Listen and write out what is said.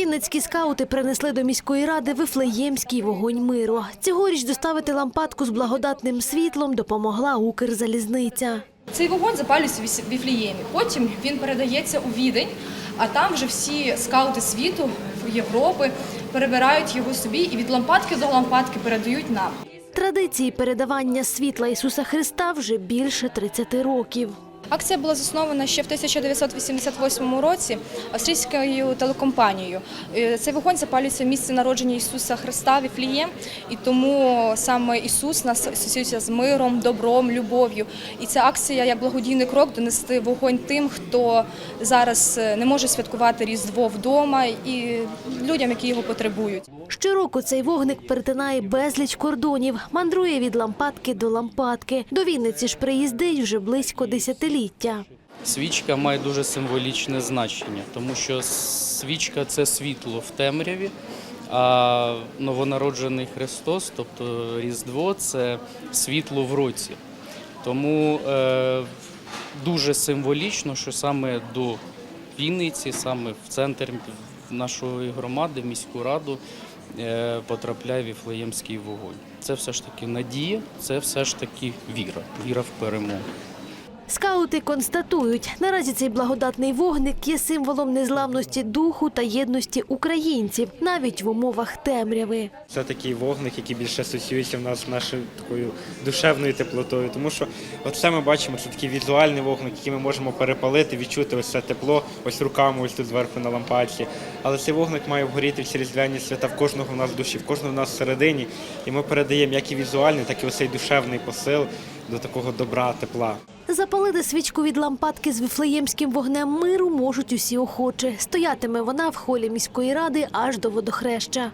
Вінницькі скаути принесли до міської ради вифлеємський вогонь миру. Цьогоріч доставити лампадку з благодатним світлом допомогла Укрзалізниця. Цей вогонь запалюється в Віфліємі. Потім він передається у Відень, а там вже всі скаути світу Європи перебирають його собі і від лампадки до лампадки передають нам. Традиції передавання світла Ісуса Христа вже більше 30 років. Акція була заснована ще в 1988 році австрійською телекомпанією. Е, Цей вогонь запалюється в місці народження Ісуса Христа Віфлієм, і тому саме Ісус нас асоціюється з миром, добром, любов'ю. І ця акція як благодійний крок донести вогонь тим, хто зараз е, не може святкувати Різдво вдома, і людям, які його потребують. Щороку цей вогник перетинає безліч кордонів, мандрує від лампадки до лампадки. До Вінниці ж приїздить вже близько десятиліття. Свічка має дуже символічне значення, тому що свічка це світло в темряві, а новонароджений Христос, тобто Різдво, це світло в році. Тому е, дуже символічно, що саме до Вінниці, саме в центр нашої громади, міську раду, е, потрапляє віфлеємський вогонь. Це все ж таки надія, це все ж таки віра, віра в перемогу. Скаути констатують, наразі цей благодатний вогник є символом незламності духу та єдності українців, навіть в умовах темряви. Це такий вогник, який більше асоціюється в нас з нашою такою душевною теплотою. Тому що от це ми бачимо, це такий візуальний вогник, який ми можемо перепалити, відчути ось це тепло, ось руками, ось тут зверху на лампадці. Але цей вогник має вгоріти всі різдвяні свята в кожного в нас душі, в кожного в нас всередині. І ми передаємо як і візуальний, так і ось цей душевний посил до такого добра, тепла. Запалити свічку від лампадки з вифлеємським вогнем миру можуть усі охочі. Стоятиме вона в холі міської ради аж до водохреща.